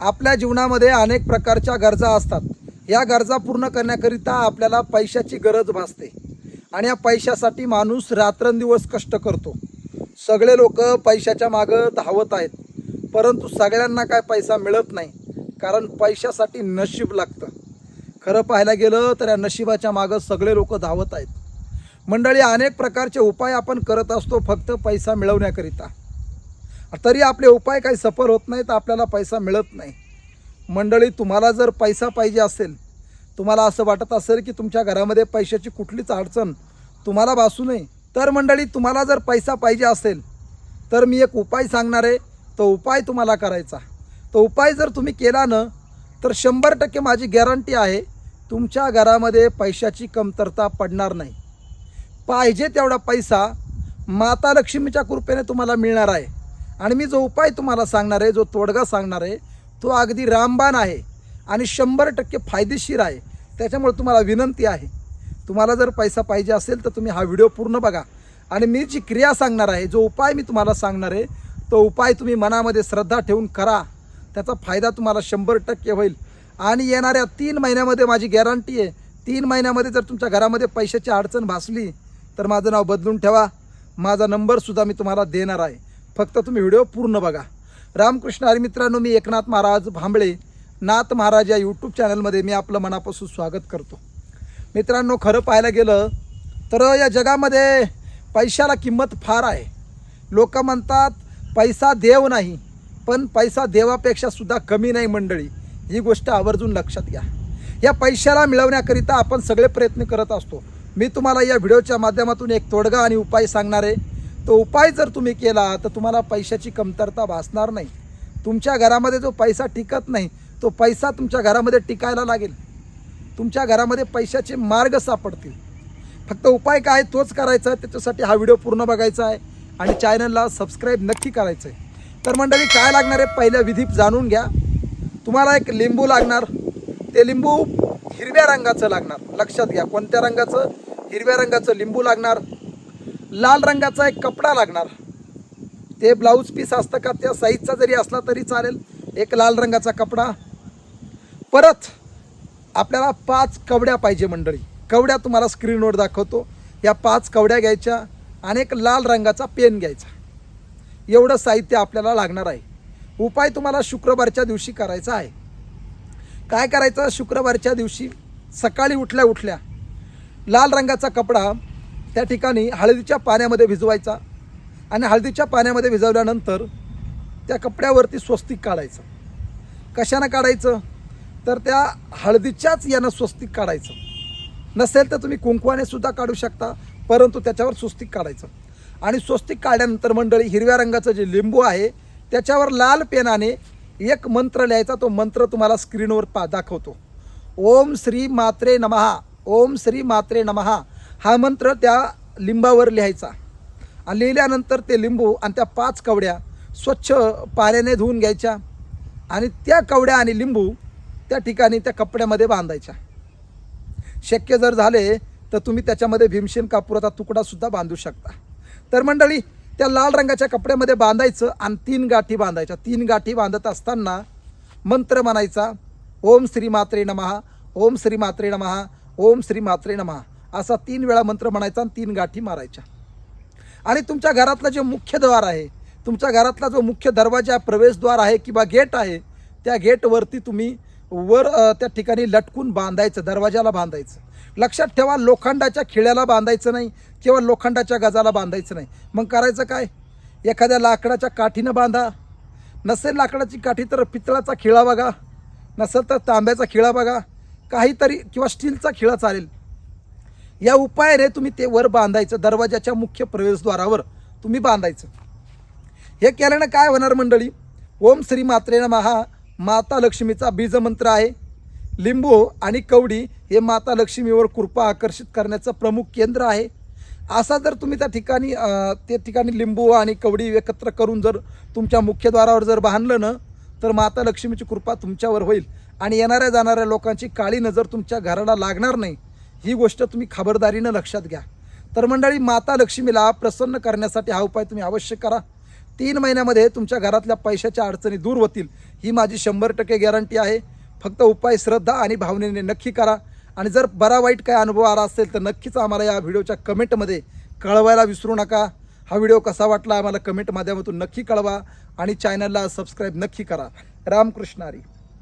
आपल्या जीवनामध्ये अनेक प्रकारच्या गरजा असतात. या गरजा पूर्ण करण्याकरिता आपल्याला पैशाची गरज भासते. आणि या पैशासाठी माणूस रात्रंदिवस कष्ट करतो. सगळे लोक पैशाच्या मागं धावत आहेत. परंतु सगळ्यांना काय पैसा मिळत नाही कारण पैशासाठी नशीब लागतं. खरं पाहायला गेलं तर या नशिबाच्या मागं सगळे लोक धावत आहेत. मंडळी अनेक प्रकारचे उपाय आपण करत असतो फक्त पैसा मिळवण्याकरिता. तरी आपले उपाय काही सफर होत नाहीत आपल्याला पैसा मिळत नाही. मंडळी तुम्हाला जर पैसा पाहिजे असेल तुम्हाला असं वाटत असेल की तुमच्या घरामध्ये पैशाची कुठलीच अडचण तुम्हाला भासू नये तर मंडळी तुम्हाला जर पैसा पाहिजे असेल तर मी एक उपाय सांगणार आहे. तो उपाय तुम्हाला करायचा. तो उपाय जर तुम्ही केला ना तर शंभर टक्के माझी गॅरंटी आहे तुमच्या घरामध्ये पैशाची कमतरता पडणार नाही. पाहिजे तेवढा पैसा माता लक्ष्मीच्या कृपेने तुम्हाला मिळणार आहे. आणि मी जो उपाय तुम्हाला सांगणार आहे जो तोडगा सांगणार आहे तो अगदी रामबाण आहे आणि शंभर टक्के फायदेशीर आहे. त्याच्यामुळे तुम्हाला विनंती आहे. तुम्हाला जर पैसा पाहिजे असेल तर तुम्ही हा व्हिडिओ पूर्ण बघा. आणि मी जी क्रिया सांगणार आहे जो उपाय मी तुम्हाला सांगणार आहे तो उपाय तुम्ही मनामध्ये श्रद्धा ठेवून करा. त्याचा फायदा तुम्हाला शंभर टक्के होईल. आणि येणाऱ्या तीन महिन्यामध्ये माझी गॅरंटी आहे. तीन महिन्यामध्ये जर तुमच्या घरामध्ये पैशाची अडचण भासली तर माझं नाव बदलून ठेवा. माझा नंबरसुद्धा मी तुम्हाला देणार आहे. फक्त तुम्ही व्हिडिओ पूर्ण बघा. रामकृष्ण हरी मित्रांनो मी एकनाथ महाराज भांबळे नाथ महाराज या यूट्यूब चॅनलमध्ये मी आपलं मनापासून स्वागत करतो. मित्रांनो खरं पाहायला गेलं तर या जगामध्ये पैशाला किंमत फार आहे. लोक म्हणतात पैसा देव नाही पण पैसा देवापेक्षा सुद्धा कमी नाही मंडळी. ही गोष्ट आवर्जून लक्षात घ्या. या पैशाला मिळवण्याकरिता आपण सगळे प्रयत्न करत असतो. मी तुम्हाला या व्हिडिओच्या माध्यमातून एक तोडगा आणि उपाय सांगणार आहे. तो उपाय जर तुम्ही केला तर तुम्हाला पैशाची कमतरता भासणार नाही. तुमच्या घरामध्ये जो पैसा टिकत नाही तो पैसा तुमच्या घरामध्ये टिकायला लागेल. तुमच्या घरामध्ये पैशाचे मार्ग सापडतील. फक्त उपाय काय तोच करायचा आहे. त्याच्यासाठी हा व्हिडिओ पूर्ण बघायचा आहे आणि चॅनलला सबस्क्राईब नक्की करायचं आहे. तर मंडळी काय लागणार आहे पहिल्या विधी जाणून घ्या. तुम्हाला एक लिंबू लागणार. ते लिंबू हिरव्या रंगाचं लागणार. लक्षात घ्या कोणत्या रंगाचं? हिरव्या रंगाचं लिंबू लागणार. लाल रंगाचा एक कपडा लागणार. ते ब्लाऊज पीस असतं का त्या साईजचा जरी असला तरी चालेल एक लाल रंगाचा कपडा. परत आपल्याला पाच कवड्या पाहिजे मंडळी. कवड्या तुम्हाला स्क्रीनवर दाखवतो. या पाच कवड्या घ्यायच्या आणि एक लाल रंगाचा पेन घ्यायचा. एवढं साहित्य आपल्याला लागणार आहे. उपाय तुम्हाला शुक्रवारच्या दिवशी करायचा आहे. काय करायचं? शुक्रवारच्या दिवशी सकाळी उठल्या उठल्या लाल रंगाचा कपडा त्या ठिकाणी हळदीच्या पाण्यामध्ये भिजवायचा आणि हळदीच्या पाण्यामध्ये भिजवल्यानंतर त्या कपड्यावरती स्वस्तिक काढायचं. कशानं काढायचं? तर त्या हळदीच्याच यानं स्वस्तिक काढायचं. नसेल तर तुम्ही कुंकवाने सुद्धा काढू शकता परंतु त्याच्यावर स्वस्तिक काढायचं. आणि स्वस्तिक काढल्यानंतर मंडळी हिरव्या रंगाचं जे लिंबू आहे त्याच्यावर लाल पेनाने एक मंत्र लिहायचा तो मंत्र तुम्हाला स्क्रीनवर पा दाखवतो. ओम श्री मात्रे नमहा ओम श्री मात्रे नमहा हा मंत्र त्या लिंबावर लिहायचा. आणि लिहिल्यानंतर ते लिंबू आणि त्या पाच कवड्या स्वच्छ पाण्याने धुवून घ्यायच्या आणि त्या कवड्या आणि लिंबू त्या ठिकाणी त्या कपड्यामध्ये बांधायच्या. शक्य जर झाले तर तुम्ही त्याच्यामध्ये भीमसेन कापुराचा तुकडासुद्धा बांधू शकता. तर मंडळी त्या लाल रंगाच्या कपड्यामध्ये बांधायचं आणि तीन गाठी बांधायच्या. तीन गाठी बांधत असताना मंत्र म्हणायचा ओम श्री मात्रे नमहा ओम श्री मात्रे नमहा ओम श्री मात्रे नमहा असा तीन वेळा मंत्र म्हणायचा आणि तीन गाठी मारायच्या. आणि तुमच्या घरातलं जे मुख्य द्वार आहे तुमच्या घरातला जो मुख्य दरवाजा प्रवेशद्वार आहे किंवा गेट आहे त्या गेटवरती तुम्ही वर त्या ठिकाणी लटकून बांधायचं दरवाजाला बांधायचं. लक्षात ठेवा लोखंडाच्या खिळ्याला बांधायचं नाही किंवा लोखंडाच्या गजाला बांधायचं नाही. मग करायचं काय? एखाद्या लाकडाच्या काठीनं बांधा. नसेल लाकडाची काठी तर पितळाचा खिळा बघा. नसेल तर तांब्याचा खिळा बघा. काहीतरी किंवा स्टीलचा खिळा चालेल. या उपायाने तुम्ही ते वर बांधायचं दरवाजाच्या मुख्य प्रवेशद्वारावर तुम्ही बांधायचं. हे केल्यानं काय होणार मंडळी? ओम श्री मात्रेनं महा माता लक्ष्मीचा बीजमंत्र आहे. लिंबू आणि कवडी हे माता लक्ष्मीवर कृपा आकर्षित करण्याचं प्रमुख केंद्र आहे. असा जर तुम्ही त्या ठिकाणी त्या ठिकाणी लिंबू आणि कवडी एकत्र करून जर तुमच्या मुख्यद्वारावर जर बांधलं ना तर माता लक्ष्मीची कृपा तुमच्यावर होईल. आणि येणाऱ्या जाणाऱ्या लोकांची काळी नजर तुमच्या घराला लागणार नाही. ही गोष्ट तुम्ही खबरदारीनं लक्षात घ्या. तर मंडळी माता लक्ष्मीला प्रसन्न करण्यासाठी हा उपाय तुम्ही अवश्य करा. तीन महिन्यामध्ये तुमच्या घरातल्या पैशाच्या अडचणी दूर होतील ही माझी शंभर टक्के गॅरंटी आहे. फक्त उपाय श्रद्धा आणि भावनेने नक्की करा. आणि जर बरा वाईट काय अनुभव आला असेल तर नक्कीच आम्हाला या व्हिडिओच्या कमेंटमध्ये कळवायला विसरू नका. हा व्हिडिओ कसा वाटला आम्हाला कमेंट माध्यमातून नक्की कळवा आणि चॅनलला सबस्क्राईब नक्की करा. रामकृष्णारी